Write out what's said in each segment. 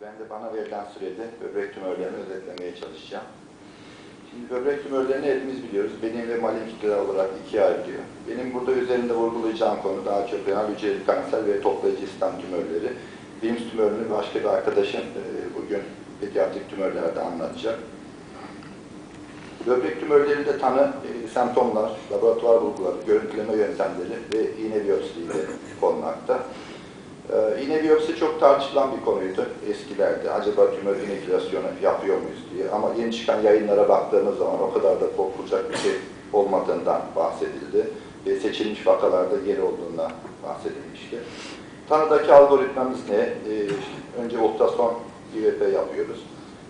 Ben de bana verilen sürede böbrek tümörlerini özetlemeye çalışacağım. Şimdi böbrek tümörlerini hepimiz biliyoruz. Benim ve malin kitleler olarak ikiye ayrılıyor. Benim burada üzerinde vurgulayacağım konu daha çok renal hücreli kanser ve toplayıcı sistem tümörleri. Bims tümörünü başka bir arkadaşım e, bugün pediatrik tümörlerde anlatacak. Böbrek tümörlerinde tanı, e, semptomlar, laboratuvar bulguları, görüntüleme yöntemleri ve iğne biyopsiyle konmakta. Ee, iğne biyopsi çok tartışılan bir konuydu eskilerde. Acaba tümör inekülasyonu yapıyor muyuz diye. Ama yeni çıkan yayınlara baktığımız zaman o kadar da korkulacak bir şey olmadığından bahsedildi. Ve seçilmiş vakalarda yeri olduğundan bahsedilmişti. Tanıdaki algoritmamız ne? Ee, önce ultrason IVP yapıyoruz.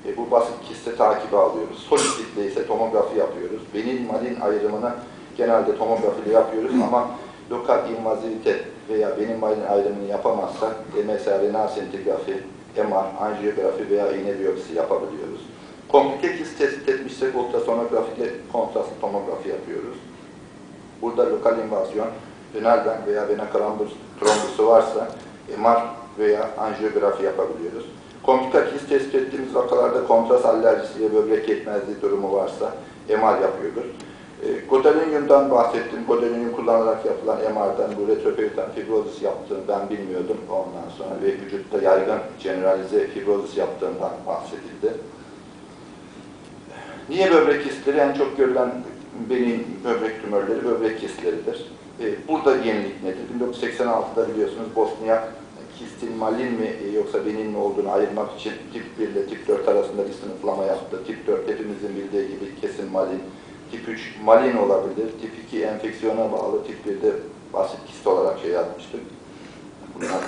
E, bu basit kiste takibi alıyoruz. Solid kitle ise tomografi yapıyoruz. Benin malin ayrımını genelde tomografiyle yapıyoruz ama lokal invazivite veya benim ayrımını yapamazsak e, mesela renal sentigrafi, MR, anjiyografi veya iğne biyopsi yapabiliyoruz. Komplike kist tespit etmişsek ultrasonografi ile kontrastlı tomografi yapıyoruz. Burada lokal invazyon, renal veya vena karambus trombosu varsa MR veya anjiyografi yapabiliyoruz. Komplika kist tespit ettiğimiz vakalarda kontrast alerjisi ve böbrek yetmezliği durumu varsa MR yapıyoruz. E, Godalinyum'dan bahsettim. Godalinyum kullanarak yapılan MR'dan bu retroperiton fibrozis yaptığını ben bilmiyordum ondan sonra ve vücutta yaygın generalize fibrozis yaptığından bahsedildi. Niye böbrek kistleri? En çok görülen benim böbrek tümörleri böbrek kistleridir. E, burada yenilik nedir? 1986'da biliyorsunuz Bosniak kistin malin mi e, yoksa benin mi olduğunu ayırmak için tip 1 ile tip 4 arasında bir sınıflama yaptı. Tip 4 hepimizin bildiği gibi kesin malin. Tip 3 malin olabilir. Tip 2 enfeksiyona bağlı. Tip 1 de basit kist olarak şey yapmıştık. Bunlar,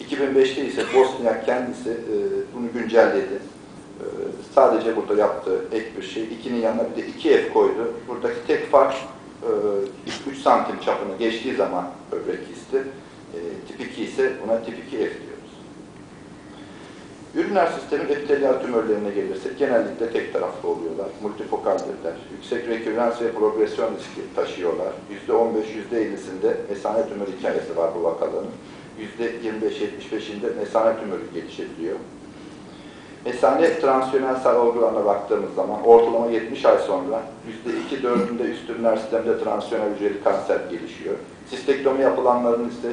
e, 2005'te ise Bosniak kendisi e, bunu güncelledi. E, sadece burada yaptığı ek bir şey. 2'nin yanına bir de 2F koydu. Buradaki tek fark e, 3 santim çapını geçtiği zaman böbrek kisti. E, tip 2 ise buna tip 2F diyoruz. Üriner sistemin epitelyal tümörlerine gelirsek genellikle tek taraflı oluyorlar. Multifokaldirler. Yüksek rekürrens ve progresyon riski taşıyorlar. %15, %50'sinde mesane tümör hikayesi var bu vakaların. %25-75'inde mesane tümörü gelişebiliyor. Mesane transiyonel olgularına baktığımız zaman ortalama 70 ay sonra %2-4'ünde üst üriner sistemde transiyonel hücreli kanser gelişiyor. Sistektomi yapılanların ise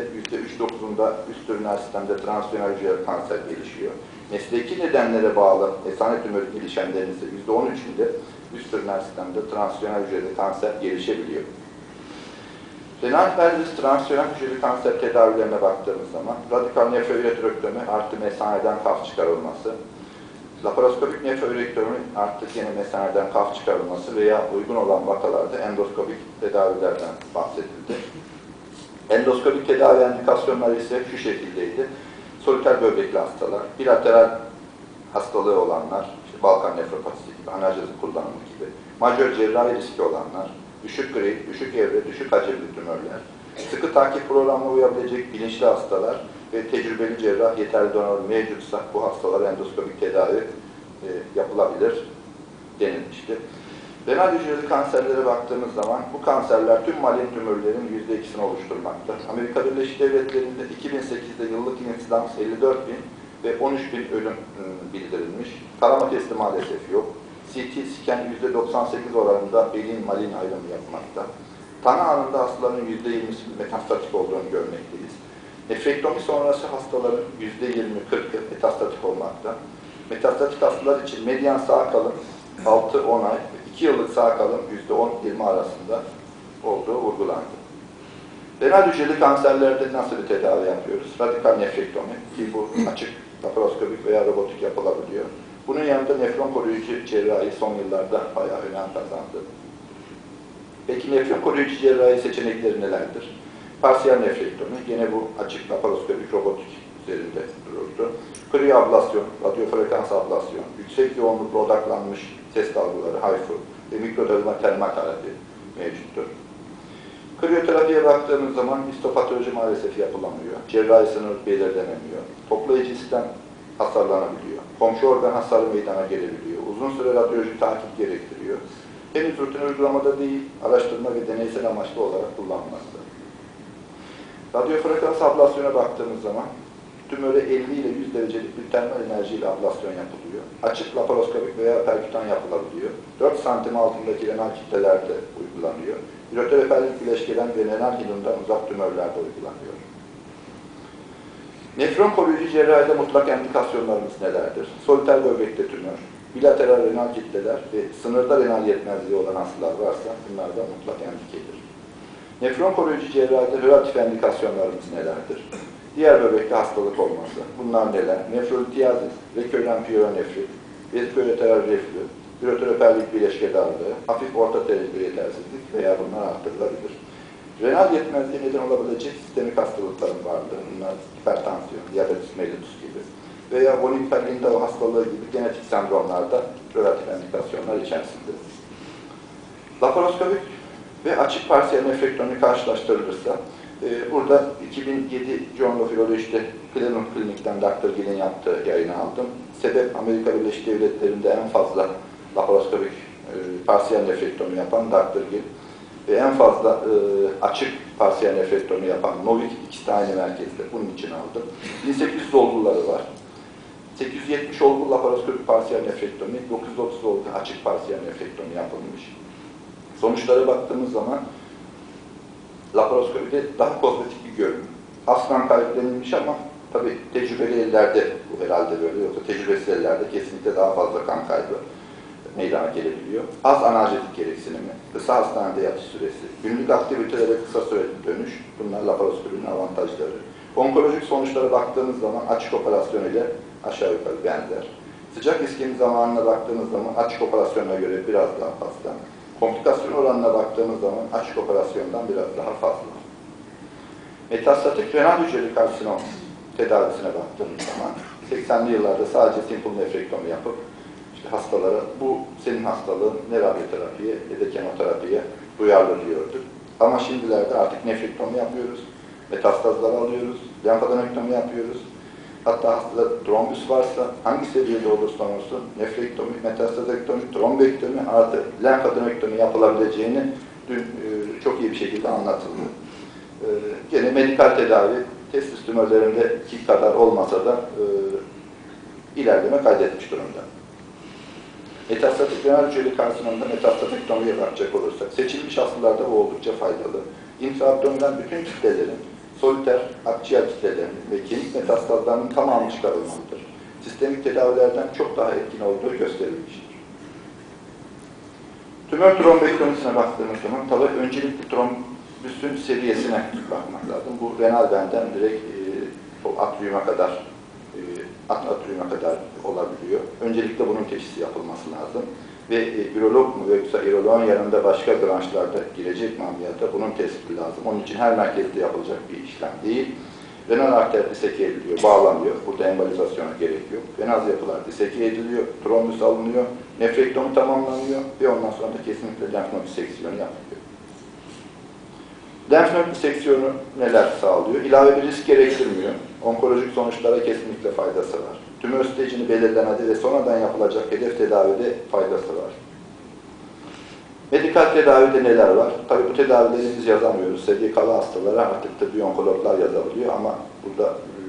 %3-9'unda üst üriner sistemde transiyonel hücreli kanser gelişiyor. Mesleki nedenlere bağlı mesane tümörü gelişenlerin ise %13'ünde üst üriner sistemde transiyonel hücreli kanser gelişebiliyor. Renal pelvis transiyonel hücreli kanser tedavilerine baktığımız zaman radikal nefroüreterektomi artı mesaneden kaf çıkarılması, laparoskopik nefroürektomi artık yine mesaneden kaf çıkarılması veya uygun olan vakalarda endoskopik tedavilerden bahsedildi. Endoskopik tedavi indikasyonları ise şu şekildeydi. Soliter böbrekli hastalar, bilateral hastalığı olanlar, işte Balkan nefropatisi gibi, analjezi kullanımı gibi, majör cerrahi riski olanlar, düşük grade, düşük evre, düşük hacimli tümörler, sıkı takip programına uyabilecek bilinçli hastalar ve tecrübeli cerrah yeterli donör mevcutsa bu hastalara endoskopik tedavi e, yapılabilir denilmişti. Renal hücreli kanserlere baktığımız zaman bu kanserler tüm malin tümörlerin %2'sini oluşturmakta. Amerika Birleşik Devletleri'nde 2008'de yıllık insidans 54 bin ve 13 bin ölüm ıı, bildirilmiş. Tarama testi maalesef yok. CT scan %98 oranında belin malin ayrımı yapmakta. Tanı anında hastaların %20'si metastatik olduğunu görmekteyiz. Nefrektomi sonrası hastaların %20-40'ı metastatik olmakta. Metastatik hastalar için medyan sağ kalım 6-10 ay, 2 yıllık sağ kalım %10-20 arasında olduğu vurgulandı. Renal hücreli kanserlerde nasıl bir tedavi yapıyoruz? Radikal nefrektomi ki bu açık laparoskopik veya robotik yapılabiliyor. Bunun yanında nefron koruyucu cerrahi son yıllarda bayağı önem kazandı. Peki nefron koruyucu cerrahi seçenekleri nelerdir? Parsiyel nefrektomi, yine bu açık laparoskopik robotik üzerinde dururdu. Kriyoablasyon, radyofrekans ablasyon, yüksek yoğunlukla odaklanmış ses dalgaları, HIFU ve mikrodalma termal terapi mevcuttur. Kriyoterapiye baktığımız zaman histopatoloji maalesef yapılamıyor. Cerrahi sınır belirlenemiyor. Toplayıcı sistem hasarlanabiliyor. Komşu organ hasarı meydana gelebiliyor. Uzun süre radyoloji takip gerektiriyor. Henüz rutin uygulamada değil, araştırma ve deneysel amaçlı olarak kullanılmakta. Radyofrekans ablasyona baktığımız zaman tümöre 50 ile 100 derecelik bir termal enerjiyle ablasyon yapılıyor. Açık laparoskopik veya perkütan yapılabiliyor. 4 santim altındaki renal kitlelerde uygulanıyor. Üretereperlik bileşkeden ve renal hilundan uzak tümörlerde uygulanıyor. Nefron koruyucu cerrahide mutlak endikasyonlarımız nelerdir? Soliter böbrekte tümör, bilateral renal kitleler ve sınırda renal yetmezliği olan hastalar varsa bunlar da mutlak endikedir. Nefron koruyucu cerrahide relatif endikasyonlarımız nelerdir? Diğer böbrekte hastalık olması. Bunlar neler? Nefrolitiyazis, rekörlen piyonefrit, vesikoleteral reflü, üreteroperlik bileşke darlığı, hafif orta dereceli yetersizlik veya bunlar arttırılabilir. Renal yetmezliği neden olabilecek sistemik hastalıkların varlığı, bunlar hipertansiyon, diabetes mellitus gibi veya von Hippel-Lindau hastalığı gibi genetik sendromlarda relatif endikasyonlar içerisinde. Laparoskopik ve açık parsiyel nefrektomi karşılaştırılırsa, e, burada 2007 Journal of Cleveland Clinic'ten Dr. Gill'in yaptığı yayını aldım. Sebep Amerika Birleşik Devletleri'nde en fazla laparoskopik e, parsiyel nefrektomi yapan Dr. Gill ve en fazla e, açık parsiyel nefrektomi yapan Novik ikisi de aynı merkezde. Bunun için aldım. 1800 olguları var. 870 olgu laparoskopik parsiyel nefrektomi, 930 olgu açık parsiyel nefrektomi yapılmış. Sonuçlara baktığımız zaman laparoskopide daha kozmetik bir görünüm. Aslan kaybedilmiş ama tabii tecrübeli ellerde bu herhalde böyle yoksa tecrübesiz ellerde kesinlikle daha fazla kan kaybı meydana gelebiliyor. Az analjetik gereksinimi, kısa hastanede yatış süresi, günlük aktivitelere kısa süreli dönüş, bunlar laparoskopinin avantajları. Onkolojik sonuçlara baktığımız zaman açık operasyon ile aşağı yukarı benzer. Sıcak iskemin zamanına baktığımız zaman açık operasyona göre biraz daha fazla. Komplikasyon oranına baktığımız zaman açık operasyondan biraz daha fazla. Metastatik renal hücreli karsinom tedavisine baktığımız zaman 80'li yıllarda sadece simple nefrektomi yapıp işte hastalara bu senin hastalığın ne radyoterapiye ne de kemoterapiye duyarlı diyorduk. Ama şimdilerde artık nefrektomi yapıyoruz, metastazları alıyoruz, lenfadenektomi yapıyoruz. Hatta hastada trombüs varsa hangi seviyede olursa olsun nefrektomi, metastazektomi, trombektomi artı lenfadenektomi yapılabileceğini dün e, çok iyi bir şekilde anlatıldı. E, gene medikal tedavi testis tümörlerindeki kadar olmasa da e, ilerleme kaydetmiş durumda. Metastatik renal hücreli karsinomda metastatektomiye bakacak olursak, seçilmiş hastalarda bu oldukça faydalı. İntraabdominal bütün kitlelerin, soliter, akciğer kitlelerinin ve kemik metastazlarının tamamı çıkarılmalıdır. Sistemik tedavilerden çok daha etkin olduğu gösterilmiştir. Tümör trombektomisine baktığımız zaman tabi öncelikli trombüsün seviyesine bakmak lazım. Bu renal benden direkt e, atriuma kadar e, at atriuma kadar olabiliyor. Öncelikle bunun teşhisi yapılması lazım. Ve e, ürolog mu yoksa üroloğun yanında başka branşlarda girecek mi ameliyata bunun tespiti lazım. Onun için her merkezde yapılacak bir işlem değil. Renal arter diseke ediliyor, bağlanıyor. Burada embolizasyona gerek yok. Venaz yapılar diseke ediliyor, trombüs alınıyor, nefrektomi tamamlanıyor ve ondan sonra da kesinlikle lenf nod diseksiyonu yapılıyor. Lenf nod diseksiyonu neler sağlıyor? İlave bir risk gerektirmiyor. Onkolojik sonuçlara kesinlikle faydası var. Tümör stecini belirlemede ve sonradan yapılacak hedef tedavide faydası var. Medikal tedavide neler var? Tabii bu tedavileri biz yazamıyoruz. SGK'lı hastalara artık tıbbi onkologlar yazabiliyor ama burada e,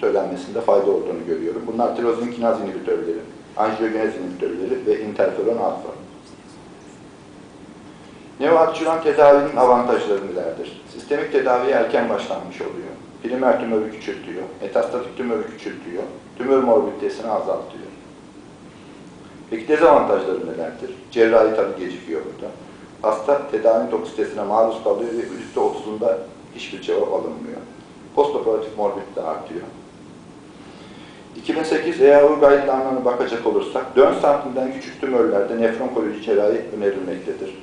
söylenmesinde fayda olduğunu görüyorum. Bunlar tirozin kinaz inhibitörleri, anjiyogenez inhibitörleri ve interferon alfa. Neoadjüvan tedavinin avantajları nelerdir? Sistemik tedaviye erken başlanmış oluyor. Primer tümörü küçültüyor, metastatik tümörü küçültüyor, tümör morbiditesini azaltıyor. Peki dezavantajları nelerdir? Cerrahi tabi gecikiyor burada. Hasta tedavi toksitesine maruz kalıyor ve %30'unda hiçbir cevap alınmıyor. Postoperatif morbidite artıyor. 2008 EAU guideline'larına bakacak olursak 4 santimden küçük tümörlerde nefron koruyucu cerrahi önerilmektedir.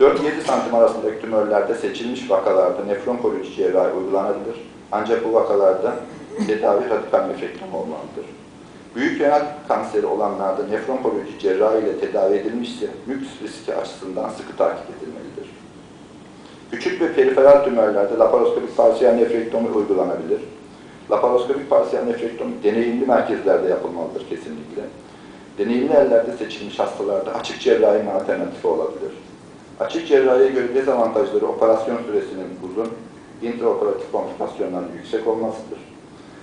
4-7 santim arasındaki tümörlerde seçilmiş vakalarda nefron koruyucu cerrahi uygulanabilir. Ancak bu vakalarda tedavi radikal nefrektom olmalıdır. Büyük renal kanseri olanlarda nefron koruyucu cerrahi ile tedavi edilmişse müks riski açısından sıkı takip edilmelidir. Küçük ve periferal tümörlerde laparoskopik parsiyel nefrektomi uygulanabilir. Laparoskopik parsiyel nefrektomi deneyimli merkezlerde yapılmalıdır kesinlikle. Deneyimli ellerde seçilmiş hastalarda açık cerrahinin alternatifi olabilir. Açık cerrahiye göre dezavantajları operasyon süresinin uzun, intraoperatif komplikasyonların yüksek olmasıdır.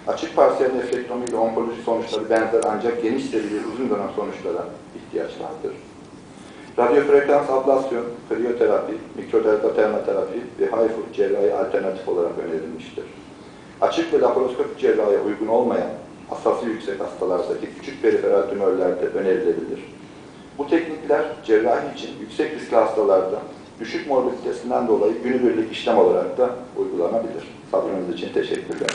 Açık parsiyel nefrektomi ile onkoloji sonuçları benzer ancak geniş serili uzun dönem sonuçlara ihtiyaç vardır. Radyofrekans ablasyon, kriyoterapi, mikrodermaterapi ve HIFU cerrahi alternatif olarak önerilmiştir. Açık ve laparoskopik cerrahiye uygun olmayan hassası yüksek hastalardaki küçük periferal tümörlerde önerilebilir. Bu teknikler cerrahi için yüksek riskli hastalarda düşük morbiditesinden dolayı günübirlik işlem olarak da uygulanabilir. Sabrınız için teşekkürler.